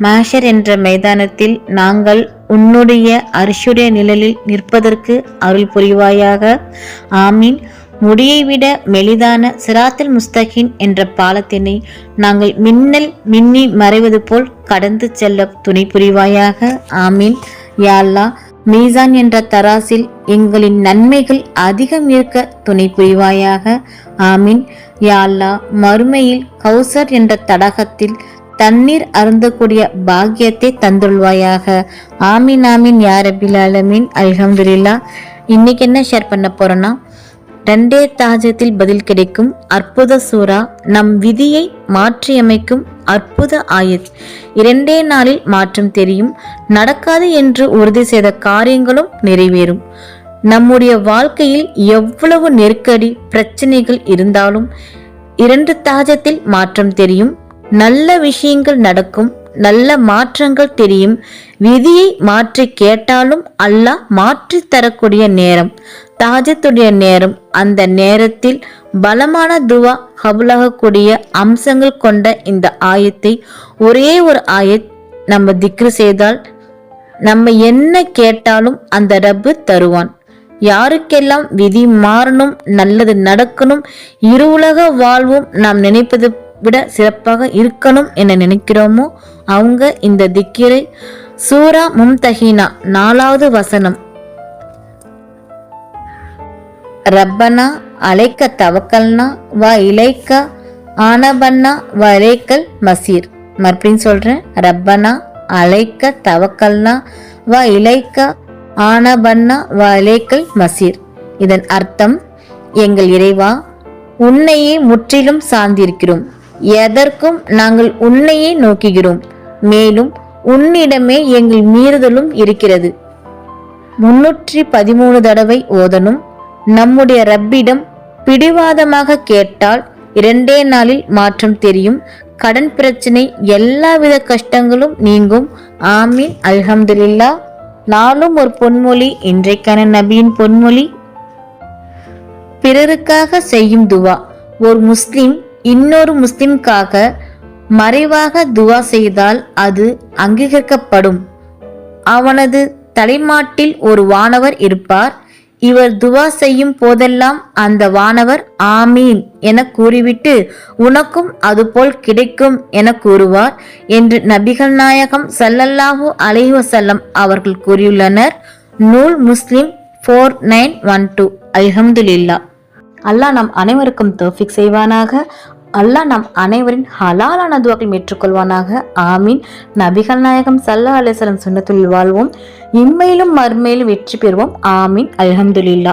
மாஷர் என்ற மைதானத்தில் நாங்கள் உன்னுடைய அரிசுடைய நிழலில் நிற்பதற்கு அருள் புரிவாயாக. ஆமீன். முடியை விட மெலிதான சிராத்தில் முஸ்தகின் என்ற பாலத்தினை நாங்கள் மின்னல் மின்னி மறைவது போல் கடந்து செல்ல துணை புரிவாயாக. ஆமீன். யாழ்லா மீசான் என்ற தராசில் எங்களின் நன்மைகள் அதிகம் இருக்க துணை புரிவாயாக. ஆமீன். யாழ்லா மறுமையில் கௌசர் என்ற தடகத்தில் தண்ணீர் அருந்தக்கூடிய பாக்கியத்தை தந்துள்வாயாக. ஆமீன் ஆமீன் யா ரபில் ஆலமீன். இன்னைக்கு என்ன ஷேர் பண்ண போறோன்னா ரெண்டே தாஜத்தில் பதில் கிடைக்கும். அற்புத சூரா நம் விதியை மாற்றியமைக்கும் அற்புத ஆயத் இரண்டே நாளில் மாற்றம் தெரியும். நடக்காது என்று உறுதி செய்த காரியங்களும் நிறைவேறும். நம்முடைய வாழ்க்கையில் எவ்வளவு நெருக்கடி பிரச்சனைகள் இருந்தாலும் இரண்டு தாஜத்தில் மாற்றம் தெரியும். நல்ல விஷயங்கள் நடக்கும் நல்ல மாற்றங்கள் தெரியும். விதியை மாற்றி கேட்டாலும் அல்லாஹ் மாற்றி தரக்கூடிய நேரம் தாஜத்துடைய நேரம். அந்த நேரத்தில் பலமான துவா கபுலாகக்கூடிய அம்சங்கள் கொண்ட இந்த ஆயத்தை ஒரே ஒரு ஆயத் நம்ம திக்ரு செய்தால் நம்ம என்ன கேட்டாலும் அந்த ரப்பு தருவான். யாருக்கெல்லாம் விதி மாறணும் நல்லது நடக்கணும் இரு உலக வாழ்வும் நாம் நினைப்பது விட சிறப்பாக இருக்கணும் என நினைக்கிறோமோ? அவங்க இந்த திக்கிரை சூரா மும்தஹீனா நாலாவது வசனம். ரப்பனா அலைக்க தவக்கல்னா வா இலைக்க ஆனபன்னா வ இலைக்கல் மசீர். மறுபடியும் சொல்றேன் ரப்பனா அலைக்க தவக்கல்னா வ இலைக்க ஆனபன்னா வ இலைக்கல் மசீர். இதன் அர்த்தம் எங்கள் இறைவா உன்னையே முற்றிலும் சார்ந்திருக்கிறோம். எதற்கும் நாங்கள் உன்னையே நோக்குகிறோம். மேலும் உன்னிடமே எங்கள் மீறுதலும் இருக்கிறது. முன்னூற்றி பதிமூணு தடவை ஓதனும் நம்முடைய ரப்பிடம் பிடிவாதமாக கேட்டால் இரண்டே நாளில் மாற்றம் தெரியும். கடன் பிரச்சனை எல்லாவித கஷ்டங்களும் நீங்கும். ஆமீன். அல்ஹம்துலில்லா நாளும் ஒரு பொன்மொழி இன்றைக்கான நபியின் பொன்மொழி. பிறருக்காக செய்யும் துவா. ஒரு முஸ்லிம் இன்னொரு முஸ்லிம்காக மறைவாக துவா செய்தால் அது அங்கீகரிக்கப்படும். அவனது தலைமாட்டில் ஒரு வானவர் இருப்பார். இவர் துவா செய்யும் போதெல்லாம் அந்த வானவர் ஆமீன் என கூறிவிட்டு உனக்கும் அதுபோல் கிடைக்கும் என கூறுவார் என்று நபிகள் நாயகம் சல்லல்லாஹு அலைவசல்லம் அவர்கள் கூறியுள்ளனர். நூல் முஸ்லிம் ஃபோர் நைன் ஒன் டூ. அல்ஹம்துல்லா அல்லாஹ் நம் அனைவருக்கும் தோஃபிக் செய்வானாக. அல்லாஹ் நம் அனைவரின் ஹலாலான துவாக்கள் ஏற்றுக்கொள்வானாக. ஆமீன். நபிகள் நாயகம் சல்லா அலிஸ்லம் சுண்ணத்துள் வாழ்வோம். இம்மையிலும் மறுமையிலும் வெற்றி பெறுவோம். ஆமீன். அலமதுல்லா